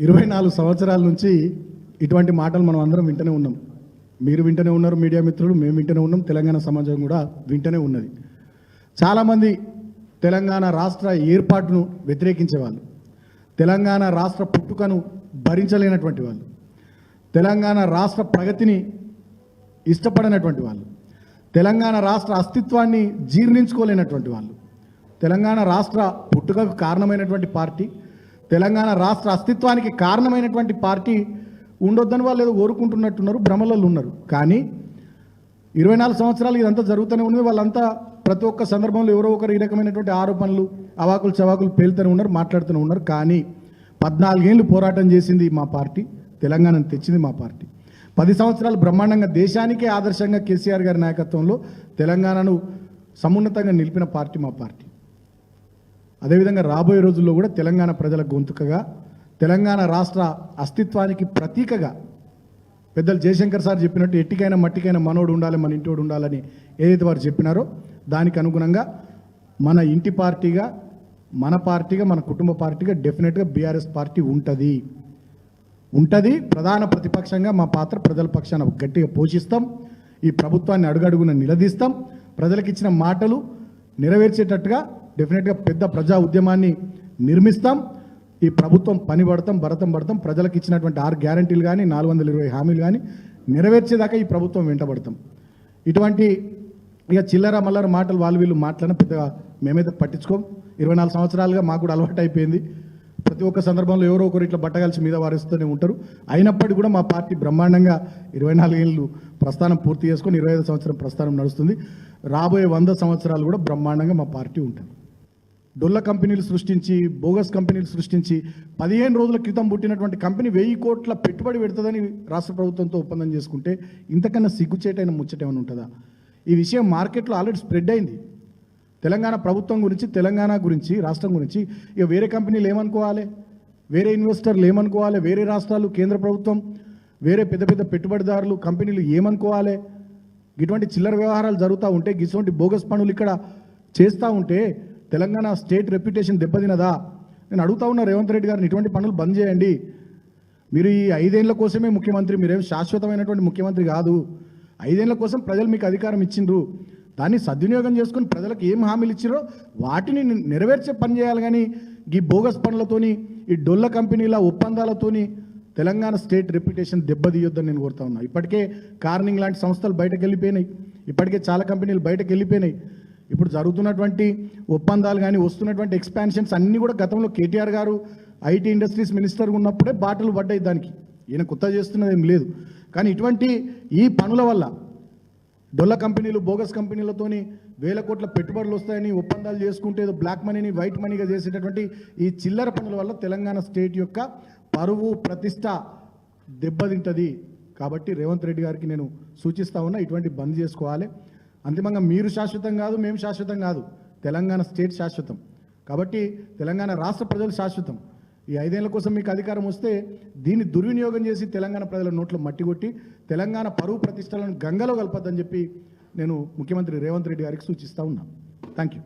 ఇరవై నాలుగు సంవత్సరాల నుంచి ఇటువంటి మాటలు మనం అందరం వింటూనే ఉన్నాం. మీరు వింటూనే ఉన్నారు మీడియా మిత్రులు మేము వింటూనే ఉన్నాం తెలంగాణ సమాజం కూడా వింటూనే ఉన్నది. చాలామంది తెలంగాణ రాష్ట్ర ఏర్పాటును వ్యతిరేకించేవాళ్ళు. తెలంగాణ రాష్ట్ర పుట్టుకను భరించలేనటువంటి వాళ్ళు. తెలంగాణ రాష్ట్ర ప్రగతిని ఇష్టపడనటువంటి వాళ్ళు. తెలంగాణ రాష్ట్ర అస్తిత్వాన్ని జీర్ణించుకోలేనటువంటి వాళ్ళు. తెలంగాణ రాష్ట్ర పుట్టుకకు కారణమైనటువంటి పార్టీ తెలంగాణ రాష్ట్ర అస్తిత్వానికి కారణమైనటువంటి పార్టీ ఉండొద్దని వాళ్ళు ఏదో కోరుకుంటున్నట్టున్నారు భ్రమలలో ఉన్నారు. కానీ ఇరవై నాలుగు సంవత్సరాలు ఇదంతా జరుగుతూనే ఉంది వాళ్ళంతా ప్రతి ఒక్క సందర్భంలో ఎవరో ఒకరు ఈ రకమైనటువంటి ఆరోపణలు అవాకులు చవాకులు పేలుతూనే ఉన్నారు మాట్లాడుతూనే ఉన్నారు. కానీ పద్నాలుగేళ్ళు పోరాటం చేసింది మా పార్టీ తెలంగాణను తెచ్చింది మా పార్టీ. పది సంవత్సరాలు బ్రహ్మాండంగా దేశానికే ఆదర్శంగా కేసీఆర్ గారి నాయకత్వంలో తెలంగాణను సమున్నతంగా నిలిపిన పార్టీ మా పార్టీ. అదేవిధంగా రాబోయే రోజుల్లో కూడా తెలంగాణ ప్రజల గొంతుకగా తెలంగాణ రాష్ట్ర అస్తిత్వానికి ప్రతీకగా పెద్దలు జయశంకర్ సార్ చెప్పినట్టు ఎట్టికైనా మట్టికైనా మనోడు ఉండాలి మన ఇంటోడు ఉండాలని ఏదైతే వారు చెప్పినారో దానికి అనుగుణంగా మన ఇంటి పార్టీగా మన పార్టీగా మన కుటుంబ పార్టీగా డెఫినెట్గా బీఆర్ఎస్ పార్టీ ఉంటుంది. ఉంటుంది ప్రధాన ప్రతిపక్షంగా మా పాత్ర ప్రజల పక్షాన గట్టిగా పోషిస్తాం ఈ ప్రభుత్వాన్ని అడుగడుగున నిలదీస్తాం ప్రజలకు ఇచ్చిన మాటలు నెరవేర్చేటట్టుగా డెఫినెట్గా పెద్ద ప్రజా ఉద్యమాన్ని నిర్మిస్తాం. ఈ ప్రభుత్వం పని పడతాం భరతం పడతాం. ప్రజలకు ఇచ్చినటువంటి ఆరు గ్యారంటీలు కానీ నాలుగు వందల ఇరవై హామీలు కానీ నెరవేర్చేదాకా ఈ ప్రభుత్వం వెంటబడతాం. ఇటువంటి ఇక చిల్లర మల్లర మాటలు వాళ్ళు వీళ్ళు మాట్లాడిన పెద్దగా మేమైతే పట్టించుకోం. ఇరవై నాలుగు సంవత్సరాలుగా మాకు కూడా అలవాటు అయిపోయింది. ప్రతి ఒక్క సందర్భంలో ఎవరో ఒకరు ఇట్లా బట్టగలిసి మీద వారిస్తూనే ఉంటారు. అయినప్పటికీ కూడా మా పార్టీ బ్రహ్మాండంగా ఇరవై నాలుగేళ్ళు ప్రస్థానం పూర్తి చేసుకొని ఇరవై ఐదు సంవత్సరం ప్రస్థానం నడుస్తుంది. రాబోయే వంద సంవత్సరాలు కూడా బ్రహ్మాండంగా మా పార్టీ ఉంటుంది. డొల్ల కంపెనీలు సృష్టించి బోగస్ కంపెనీలు సృష్టించి పదిహేను రోజుల క్రితం పుట్టినటువంటి కంపెనీ వెయ్యి కోట్ల పెట్టుబడి పెడుతుందని రాష్ట్ర ప్రభుత్వంతో ఒప్పందం చేసుకుంటే ఇంతకన్నా సిగ్గుచేటైన ముచ్చట ఏమైనా ఉంటుందా? ఈ విషయం మార్కెట్లో ఆల్రెడీ స్ప్రెడ్ అయింది. తెలంగాణ ప్రభుత్వం గురించి తెలంగాణ గురించి రాష్ట్రం గురించి ఇక వేరే కంపెనీలు ఏమనుకోవాలి? వేరే ఇన్వెస్టర్లు ఏమనుకోవాలి? వేరే రాష్ట్రాలు కేంద్ర ప్రభుత్వం వేరే పెద్ద పెద్ద పెట్టుబడిదారులు కంపెనీలు ఏమనుకోవాలి? ఇటువంటి చిల్లర వ్యవహారాలు జరుగుతూ ఉంటే ఇటువంటి బోగస్ పనులు ఇక్కడ చేస్తూ ఉంటే తెలంగాణ స్టేట్ రెప్యుటేషన్ దెబ్బతినదా? నేను అడుగుతా ఉన్నా రేవంత్ రెడ్డి గారిని ఇటువంటి పనులు బంద్ చేయండి. మీరు ఈ ఐదేళ్ళ కోసమే ముఖ్యమంత్రి మీరేం శాశ్వతమైనటువంటి ముఖ్యమంత్రి కాదు. ఐదేళ్ళ కోసం ప్రజలు మీకు అధికారం ఇచ్చిండ్రు. దాన్ని సద్వినియోగం చేసుకుని ప్రజలకు ఏం హామీలు ఇచ్చిరో వాటిని నెరవేర్చే పని చేయాలి కానీ ఈ బోగస్ పనులతోని ఈ డొల్ల కంపెనీల ఒప్పందాలతోని తెలంగాణ స్టేట్ రెప్యుటేషన్ దెబ్బతీయొద్దని నేను కోరుతా ఉన్నా. ఇప్పటికే కార్నింగ్ లాంటి సంస్థలు బయటకు వెళ్ళిపోయినాయి ఇప్పటికే చాలా కంపెనీలు బయటకు వెళ్ళిపోయినాయి ఇప్పుడు జరుగుతున్నటువంటి ఒప్పందాలు కానీ వస్తున్నటువంటి ఎక్స్పాన్షన్స్ అన్నీ కూడా గతంలో కేటీఆర్ గారు ఐటీ ఇండస్ట్రీస్ మినిస్టర్ ఉన్నప్పుడే బాటలు పడ్డాయి దానికి. ఈయన కొత్త చేస్తున్నది ఏం లేదు. కానీ ఇటువంటి ఈ పనుల వల్ల డొల్ల కంపెనీలు బోగస్ కంపెనీలతోని వేల కోట్ల పెట్టుబడులు వస్తాయని ఒప్పందాలు చేసుకుంటే ఏదో బ్లాక్ మనీని వైట్ మనీగా చేసేటటువంటి ఈ చిల్లర పనుల వల్ల తెలంగాణ స్టేట్ యొక్క పరువు ప్రతిష్ట దెబ్బతింటది. కాబట్టి రేవంత్ రెడ్డి గారికి నేను సూచిస్తా ఉన్నా ఇటువంటి బంద్ చేసుకోవాలి. అంతిమంగా మీరు శాశ్వతం కాదు మేము శాశ్వతం కాదు. తెలంగాణ స్టేట్ శాశ్వతం. కాబట్టి తెలంగాణ రాష్ట్ర ప్రజలు శాశ్వతం. ఈ ఐదేళ్ళ కోసం మీకు అధికారం వస్తే దీన్ని దుర్వినియోగం చేసి తెలంగాణ ప్రజల నోట్లో మట్టి కొట్టి తెలంగాణ పరువు ప్రతిష్టలను గంగలో కలపద్దని చెప్పి నేను ముఖ్యమంత్రి రేవంత్ రెడ్డి గారికి సూచిస్తూ ఉన్నాను థ్యాంక్ యూ